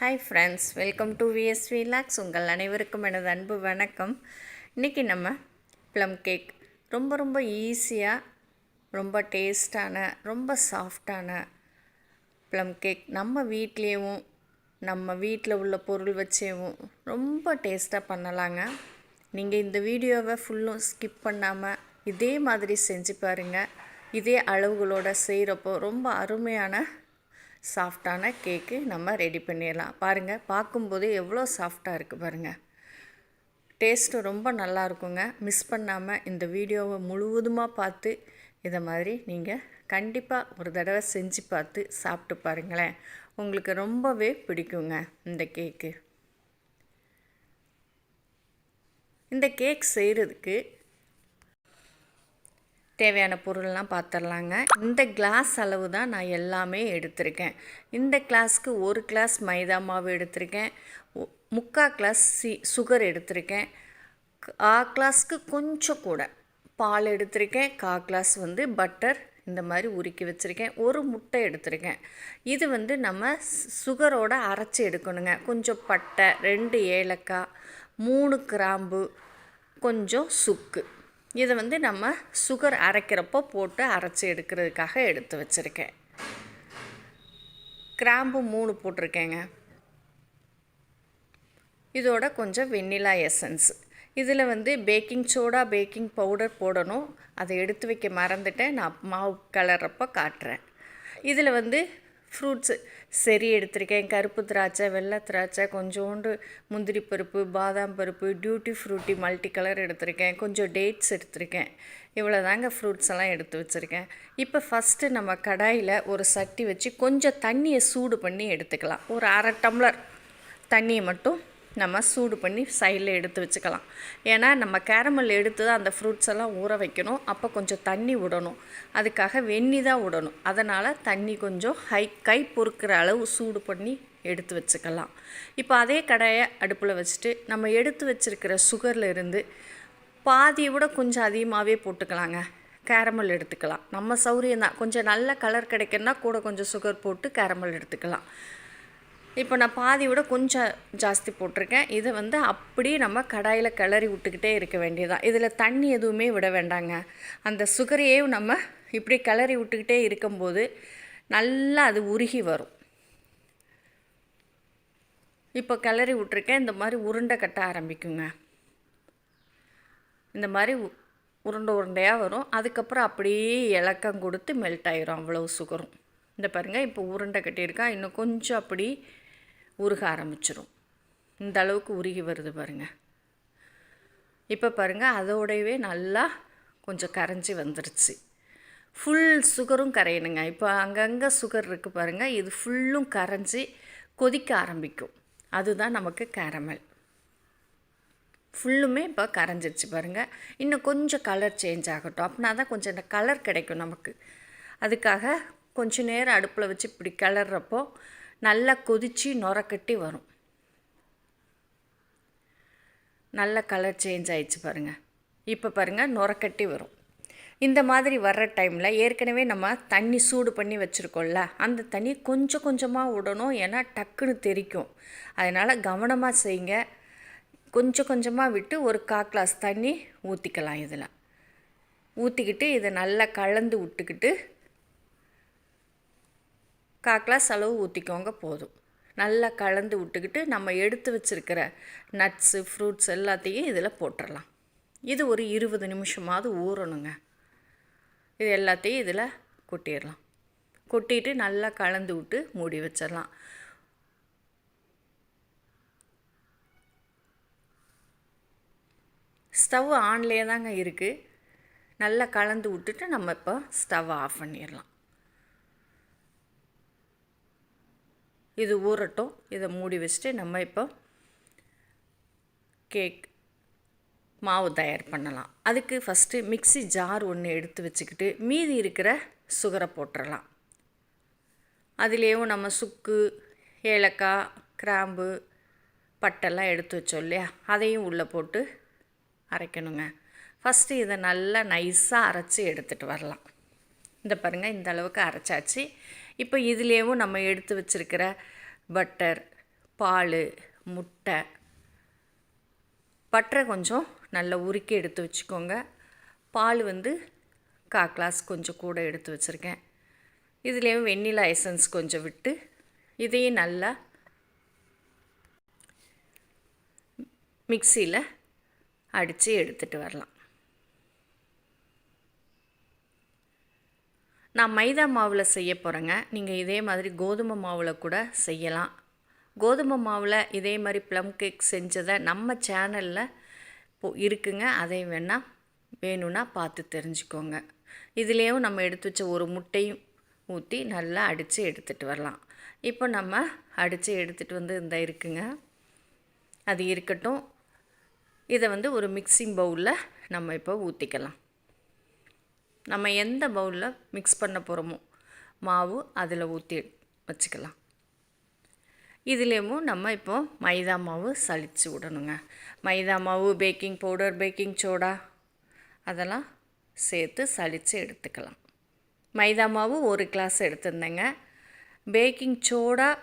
Hi friends welcome to VSV logs உங்கள் அனைவருக்கும் எனது அன்பு வணக்கம். இன்றைக்கி நம்ம ப்ளம் கேக் ரொம்ப ரொம்ப ஈஸியாக ரொம்ப டேஸ்டான ரொம்ப சாஃப்டான ப்ளம் கேக் நம்ம வீட்லேயும் நம்ம வீட்டில் உள்ள பொருள் வச்சேவும் ரொம்ப டேஸ்ட்டாக பண்ணலாங்க. நீங்கள் இந்த வீடியோவை ஃபுல்லும் ஸ்கிப் பண்ணாமல் இதே மாதிரி செஞ்சு பாருங்கள் இதே அளவுகளோட செய்கிறப்போ ரொம்ப அருமையான சாஃப்டான கேக்கு நம்ம ரெடி பண்ணிடலாம். பாருங்கள் பார்க்கும்போது எவ்வளோ சாஃப்டாக இருக்குது பாருங்கள் டேஸ்ட்டு ரொம்ப நல்லா இருக்குங்க. மிஸ் பண்ணாமல் இந்த வீடியோவை முழுவதுமாக பார்த்து இதை மாதிரி நீங்கள் கண்டிப்பாக ஒரு தடவை செஞ்சு பார்த்து சாப்பிட்டு பாருங்களேன். உங்களுக்கு ரொம்பவே பிடிக்குங்க இந்த கேக்கு. இந்த கேக் செய்கிறதுக்கு தேவையான பொருள்லாம் பார்த்துடலாங்க இந்த கிளாஸ் அளவு தான் நான் எல்லாமே எடுத்திருக்கேன். இந்த கிளாஸ்க்கு ஒரு கிளாஸ் மைதா மாவு எடுத்திருக்கேன். முக்கால் கிளாஸ் சி சுகர் எடுத்திருக்கேன். ஆ கிளாஸ்க்கு கொஞ்சம் கூட பால் எடுத்திருக்கேன். கா கிளாஸ் வந்து பட்டர் இந்த மாதிரி உருக்கி வச்சுருக்கேன். ஒரு முட்டை எடுத்திருக்கேன். இது வந்து நம்ம சுகரோட அரைச்சி எடுக்கணுங்க. கொஞ்சம் பட்டை ரெண்டு ஏலக்காய் மூணு கிராம்பு கொஞ்சம் சுக்கு. இதை வந்து நம்ம சுகர் அரைக்கிறப்போ போட்டு அரைச்சி எடுக்கிறதுக்காக எடுத்து வச்சுருக்கேன். கிராம்பு மூணு போட்டிருக்கேங்க. இதோட கொஞ்சம் வெண்ணிலா எசன்ஸ். இதில் வந்து பேக்கிங் சோடா பேக்கிங் பவுடர் போடணும். அதை எடுத்து வைக்க மறந்துட்டேன். நான் மாவு கலர்றப்போ காட்டுறேன். இதில் வந்து ஃப்ரூட்ஸு சரி எடுத்திருக்கேன். கருப்பு திராட்சை வெள்ளை திராட்சை கொஞ்சோண்டு முந்திரி பருப்பு பாதாம் பருப்பு டியூட்டி ஃப்ரூட்டி மல்டி கலர் எடுத்திருக்கேன். கொஞ்சம் டேட்ஸ் எடுத்திருக்கேன். இவ்வளோ தாங்க ஃப்ரூட்ஸ் எல்லாம் எடுத்து வச்சுருக்கேன். இப்போ ஃபஸ்ட்டு நம்ம கடாயில் ஒரு சட்டி வச்சு கொஞ்சம் தண்ணியை சூடு பண்ணி எடுத்துக்கலாம். ஒரு அரை டம்ளர் தண்ணியை மட்டும் நம்ம சூடு பண்ணி சைடில் எடுத்து வச்சுக்கலாம். ஏன்னா நம்ம கேரமல் எடுத்து தான் அந்த ஃப்ரூட்ஸ் எல்லாம் ஊற வைக்கணும். அப்போ கொஞ்சம் தண்ணி விடணும். அதுக்காக வெந்நி தான் விடணும். அதனால் தண்ணி கொஞ்சம் ஹை கை பொறுக்கிற அளவு சூடு பண்ணி எடுத்து வச்சுக்கலாம். இப்போ அதே கடாயை அடுப்பில் வச்சுட்டு நம்ம எடுத்து வச்சிருக்கிற சுகரில் இருந்து பாதியை விட கொஞ்சம் அதிகமாகவே போட்டுக்கலாங்க. கேரமல் எடுத்துக்கலாம். நம்ம சௌரியம் தான் கொஞ்சம் நல்ல கலர் கிடைக்குன்னா கூட கொஞ்சம் சுகர் போட்டு கேரமல் எடுத்துக்கலாம். இப்போ நான் பாதி விட கொஞ்சம் ஜாஸ்தி போட்டிருக்கேன். இதை வந்து அப்படியே நம்ம கடாயில் கிளறி விட்டுக்கிட்டே இருக்க வேண்டியதான் இதில் தண்ணி எதுவுமே விட வேண்டாங்க. அந்த சுகரையே நம்ம இப்படி கிளறி விட்டுக்கிட்டே இருக்கும்போது நல்லா அது உருகி வரும். இப்போ கிளறி விட்ருக்கேன் இந்த மாதிரி உருண்டை கட்ட ஆரம்பிக்குங்க. இந்த மாதிரி உ- உருண்டை உருண்டையாக வரும். அதுக்கப்புறம் அப்படியே இலக்கம் கொடுத்து மெல்ட் ஆயிரும் அவ்வளோ சுகரும். இந்த பாருங்கள் இப்போ உருண்டை கட்டியிருக்கா. இன்னும் கொஞ்சம் அப்படி உருக ஆரம்பிச்சிரும். இந்த அளவுக்கு உருகி வருது பாருங்கள் இப்போ பாருங்கள் அதோடவே நல்லா கொஞ்சம் கரைஞ்சி வந்துருச்சு. ஃபுல் சுகரும் கரையணுங்க. இப்போ அங்கங்கே சுகர் இருக்குது பாருங்கள் இது ஃபுல்லும் கரைஞ்சி கொதிக்க ஆரம்பிக்கும். அதுதான் நமக்கு கேரமல் ஃபுல்லுமே இப்போ கரைஞ்சிருச்சு பாருங்கள் இன்னும் கொஞ்சம் கலர் சேஞ்ச் ஆகட்டும். அப்படின்னா தான் கொஞ்சம் இந்த கலர் கிடைக்கும் நமக்கு. அதுக்காக கொஞ்ச நேரம் அடுப்பில் வச்சு இப்படி கிளறப்போ நல்லா கொதித்து நுரக்கட்டி வரும். நல்ல கலர் சேஞ்ச் ஆயிடுச்சு பாருங்கள் இப்போ பாருங்கள் நுரக்கட்டி வரும். இந்த மாதிரி வர்ற டைமில் ஏற்கனவே நம்ம தண்ணி சூடு பண்ணி வச்சுருக்கோம்ல அந்த தண்ணி கொஞ்சம் கொஞ்சமாக விடணும் ஏன்னா டக்குன்னு தெறிக்கும் அதனால் கவனமாக செய்யுங்க. கொஞ்சம் கொஞ்சமாக விட்டு ஒரு கா கிளாஸ் தண்ணி ஊற்றிக்கலாம் இதில். ஊற்றிக்கிட்டு இதை நல்லா கலந்து விட்டுக்கிட்டு கா கிளாஸ் அளவு ஊற்றிக்கோங்க போதும். நல்லா கலந்து விட்டுக்கிட்டு நம்ம எடுத்து வச்சுருக்கிற நட்ஸு ஃப்ரூட்ஸ் எல்லாத்தையும் இதில் போட்டுடலாம் இது ஒரு இருபது நிமிஷமாவது ஊறணுங்க. இது எல்லாத்தையும் இதில் கொட்டிடலாம். கொட்டிட்டு நல்லா கலந்து விட்டு மூடி வச்சிடலாம். ஸ்டவ் ஆன்லேயே தாங்க இருக்குது நல்லா கலந்து விட்டுட்டு நம்ம இப்போ ஸ்டவ் ஆஃப் பண்ணிடலாம். இது ஊறட்டும். இதை மூடி வச்சுட்டு நம்ம இப்போ கேக் மாவு தயார் பண்ணலாம். அதுக்கு ஃபஸ்ட்டு மிக்ஸி ஜார் ஒன்று எடுத்து வச்சுக்கிட்டு மீதி இருக்கிற சுகரை போட்டுடலாம் அதுலேயும் நம்ம சுக்கு ஏலக்காய் கிராம்பு பட்டெல்லாம் எடுத்து வச்சோம் இல்லையா? அதையும் உள்ளே போட்டு அரைக்கணுங்க. ஃபஸ்ட்டு இதை நல்லா நைஸாக அரைச்சி எடுத்துகிட்டு வரலாம். இந்த பாருங்கள் இந்த அளவுக்கு அரைச்சாச்சு. இப்போ இதுலேயும் நம்ம எடுத்து வச்சிருக்கிற பட்டர் பால் முட்டை பட்டரை கொஞ்சம் நல்லா உருக்கி எடுத்து வச்சுக்கோங்க. பால் வந்து கா கிளாஸ் கொஞ்சம் கூட எடுத்து வச்சுருக்கேன். இதுலேயும் வெண்ணிலா எசன்ஸ் கொஞ்சம் விட்டு இதையும் நல்லா மிக்சியில் அடித்து எடுத்துகிட்டு வரலாம். நான் மைதா மாவில் செய்ய போகிறேங்க நீங்கள் இதே மாதிரி கோதுமை மாவில் கூட செய்யலாம். கோதுமை மாவில் இதே மாதிரி ப்ளம் கேக் செஞ்சதை நம்ம சேனலில் இப்போ இருக்குங்க. அதை வேணால் வேணும்னா பார்த்து தெரிஞ்சுக்கோங்க. இதுலேயும் நம்ம எடுத்து வச்ச ஒரு முட்டையும் ஊற்றி நல்லா அடித்து எடுத்துகிட்டு வரலாம். இப்போ நம்ம அடித்து எடுத்துகிட்டு வந்து இந்த இருக்குங்க. அது இருக்கட்டும். இதை வந்து ஒரு மிக்சிங் பவுலில் நம்ம இப்போ ஊற்றிக்கலாம் நம்ம எந்த பவுலில் மிக்ஸ் பண்ண போகிறோமோ மாவு அதில் ஊற்றி வச்சுக்கலாம். இதுலேயும் நம்ம இப்போ மைதா மாவு சளிச்சு விடணுங்க. மைதா மாவு பேக்கிங் பவுடர் பேக்கிங் சோடா அதெல்லாம் சேர்த்து சளிச்சு எடுத்துக்கலாம். மைதா மாவு ஒரு கிளாஸ் எடுத்திருந்தேங்க. பேக்கிங் சோடா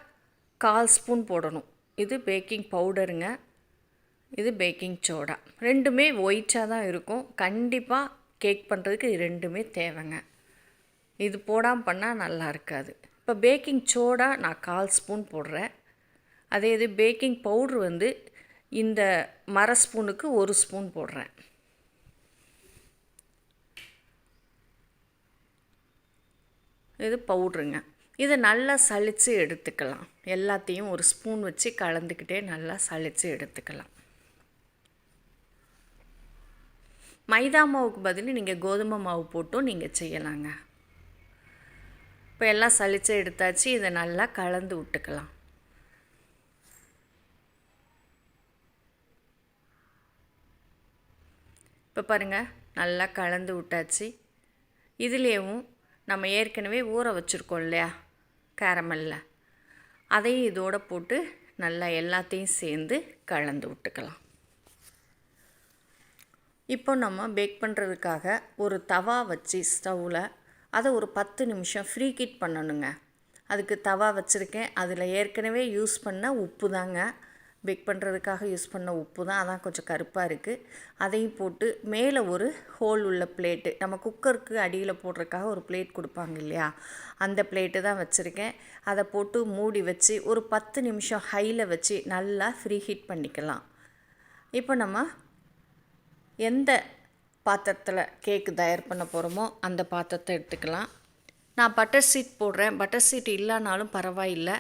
கால் ஸ்பூன் போடணும். இது பேக்கிங் பவுடருங்க இது பேக்கிங் சோடா ரெண்டுமே ஒயிட்டாக தான் இருக்கும். கண்டிப்பாக கேக் பண்ணுறதுக்கு இது ரெண்டுமே தேவைங்க. இது போடாமல் பண்ணால் நல்லா இருக்காது. இப்போ பேக்கிங் சோடா நான் கால் ஸ்பூன் போடுறேன். அதே இது பேக்கிங் பவுட்ரு வந்து இந்த மர ஸ்பூனுக்கு ஒரு ஸ்பூன் போடுறேன். இது பவுட்ருங்க. இதை நல்லா சளிச்சு எடுத்துக்கலாம். எல்லாத்தையும் ஒரு ஸ்பூன் வச்சு கலந்துக்கிட்டே நல்லா சளிச்சு எடுத்துக்கலாம். மைதா மாவுக்கு பதில் நீங்கள் கோதுமை மாவு போட்டும் நீங்கள் செய்யலாங்க. இப்போ எல்லாம் சளிச்சு எடுத்தாச்சு இதை நல்லா கலந்து விட்டுக்கலாம். இப்போ பாருங்கள் நல்லா கலந்து விட்டாச்சு. இதுலேயும் நம்ம ஏற்கனவே ஊற வச்சுருக்கோம் இல்லையா கேரமல்ல. அதையும் இதோடு போட்டு நல்லா எல்லாத்தையும் சேர்ந்து கலந்து விட்டுக்கலாம். இப்போ நம்ம பேக் பண்ணுறதுக்காக ஒரு தவா வச்சு ஸ்டவ்வில் அதை ஒரு பத்து நிமிஷம் ஃப்ரீ ஹீட் பண்ணணுங்க. அதுக்கு தவா வச்சுருக்கேன். அதில் ஏற்கனவே யூஸ் பண்ண உப்பு தாங்க. பேக் பண்ணுறதுக்காக யூஸ் பண்ண உப்பு தான். அதான் கொஞ்சம் கருப்பாக இருக்குது அதையும் போட்டு மேலே ஒரு ஹோல் உள்ள பிளேட்டு நம்ம குக்கருக்கு அடியில் போடுறதுக்காக ஒரு பிளேட் கொடுப்பாங்க இல்லையா? அந்த பிளேட்டு தான் வச்சுருக்கேன். அதை போட்டு மூடி வச்சு ஒரு பத்து நிமிஷம் ஹையில் வச்சு நல்லா ஃப்ரீ ஹீட் பண்ணிக்கலாம். இப்போ நம்ம எந்த பாத்திரத்தில் கேக்கு தயார் பண்ண போகிறோமோ அந்த பாத்திரத்தை எடுத்துக்கலாம். நான் பட்டர் சீட் போடுறேன். பட்டர் சீட் இல்லைனாலும் பரவாயில்லை.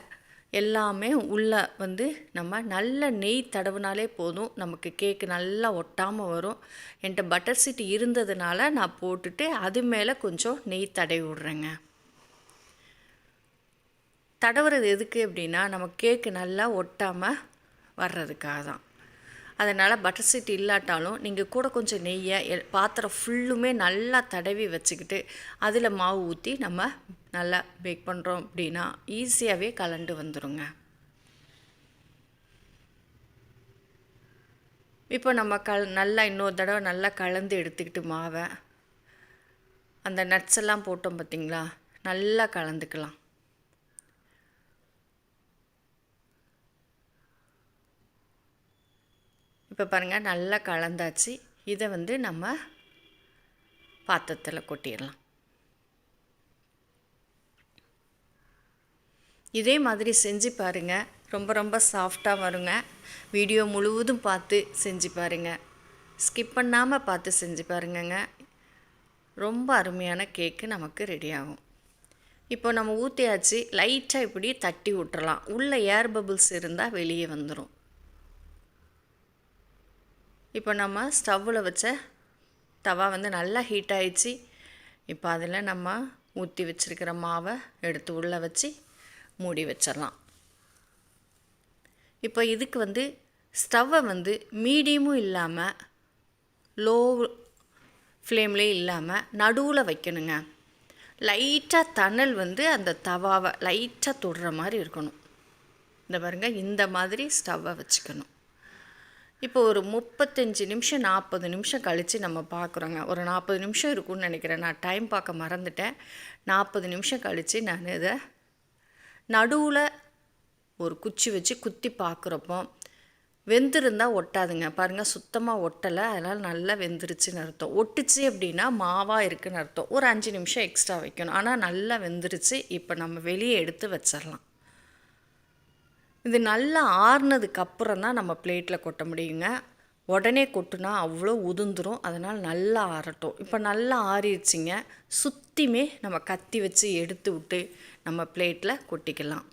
எல்லாமே உள்ளே வந்து நம்ம நல்ல நெய் தடவுனாலே போதும். நமக்கு கேக்கு நல்லா ஒட்டாமல் வரும். என்கிட்ட பட்டர் சீட் இருந்ததுனால நான் போட்டுட்டு அது மேலே கொஞ்சம் நெய் தடவி விட்றேங்க. தடவுறது எதுக்கு அப்படின்னா நம்ம கேக்கு நல்லா ஒட்டாமல் வர்றதுக்காக தான் அதனால் பட்டர் சீட் இல்லாட்டாலும் நீங்கள் கூட கொஞ்சம் நெய்யை பாத்திரம் ஃபுல்லுமே நல்லா தடவி வச்சுக்கிட்டு அதில் மாவு ஊற்றி நம்ம நல்லா பேக் பண்ணுறோம் அப்படின்னா ஈஸியாகவே கலண்டு வந்துடுங்க இப்போ நம்ம கல் நல்லா இன்னொரு தடவை நல்லா கலந்து எடுத்துக்கிட்டு மாவை அந்த நட்ஸ் எல்லாம் போட்டோம் பார்த்திங்களா நல்லா கலந்துக்கலாம். இப்போ பாருங்கள் நல்லா கலந்தாச்சு. இதை வந்து நம்ம பாத்திரத்தில் கொட்டிடலாம். இதே மாதிரி செஞ்சு பாருங்கள் ரொம்ப ரொம்ப சாஃப்டாக வருங்க. வீடியோ முழுவதும் பார்த்து செஞ்சு பாருங்கள் ஸ்கிப் பண்ணாமல் பார்த்து செஞ்சு பாருங்கங்க. ரொம்ப அருமையான கேக்கு நமக்கு ரெடி ஆகும். இப்போ நம்ம ஊற்றியாச்சு லைட்டாக இப்படி தட்டி விட்டுறலாம். உள்ளே ஏர் பபுள்ஸ் இருந்தால் வெளியே வந்துடும் இப்போ நம்ம ஸ்டவ்வில் வச்ச தவா வந்து நல்லா ஹீட் ஆயிடுச்சு. இப்போ அதில் நம்ம ஊற்றி வச்சுருக்கிற மாவை எடுத்து உள்ளே வச்சு மூடி வச்சிடலாம். இப்போ இதுக்கு வந்து ஸ்டவ்வை வந்து மீடியமும் இல்லாமல் லோ ஃப்ளேம்லேயும் இல்லாமல் நடுவில் வைக்கணுங்க. லைட்டாக தணல் வந்து அந்த தவாவை லைட்டாக தொடுற மாதிரி இருக்கணும். இந்த பாருங்கள் இந்த மாதிரி ஸ்டவ்வை வச்சுக்கணும். இப்போ ஒரு முப்பத்தஞ்சு நிமிஷம் நாற்பது நிமிஷம் கழித்து நம்ம பார்க்குறோங்க ஒரு நாற்பது நிமிஷம் இருக்கும்னு நினைக்கிறேன். நான் டைம் பார்க்க மறந்துட்டேன். நாற்பது நிமிஷம் கழித்து நான் இதை நடுவில் ஒரு குச்சி வச்சு குத்தி பார்க்குறப்போ வெந்திருந்தால் ஒட்டாதுங்க. பாருங்கள் சுத்தமாக ஒட்டலை. அதனால் நல்லா வெந்துருச்சுன்னு அர்த்தம். ஒட்டுச்சு அப்படின்னா மாவாக இருக்குன்னு அர்த்தம். ஒரு அஞ்சு நிமிஷம் எக்ஸ்ட்ரா வைக்கணும். ஆனால் நல்லா வெந்துருச்சு. இப்போ நம்ம வெளியே எடுத்து வச்சிடலாம். இது நல்லா ஆறுனதுக்கு அப்புறம் தான் நம்ம பிளேட்டில் கொட்ட முடியுங்க. உடனே கொட்டுனா அவ்வளோ உதிர்ந்துரும். அதனால் நல்லா ஆறட்டும். இப்போ நல்லா ஆறிடுச்சிங்க. சுற்றியுமே நம்ம கத்தி வச்சு எடுத்து விட்டு நம்ம பிளேட்டில் கொட்டிக்கலாம்.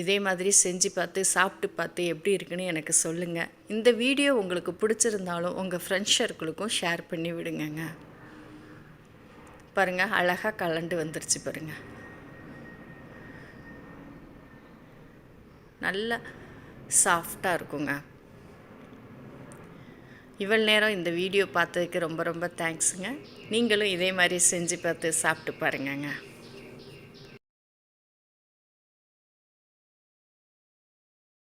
இதே மாதிரி செஞ்சு பார்த்து சாப்பிட்டு பார்த்து எப்படி இருக்குன்னு எனக்கு சொல்லுங்கள் இந்த வீடியோ உங்களுக்கு பிடிச்சிருந்தாலும் உங்கள் ஃப்ரெண்ட்ஸ் சர்க்கிளுக்கும் ஷேர் பண்ணி விடுங்கங்க. பாருங்கள் அழகாக கலண்டு வந்துருச்சு பாருங்கள் நல்லா சாஃப்டாக இருக்குங்க. இவ்வளோ நேரம் இந்த வீடியோ பார்த்ததுக்கு ரொம்ப ரொம்ப தேங்க்ஸுங்க நீங்களும் இதே மாதிரி செஞ்சு பார்த்து சாப்பிட்டு பாருங்கங்க.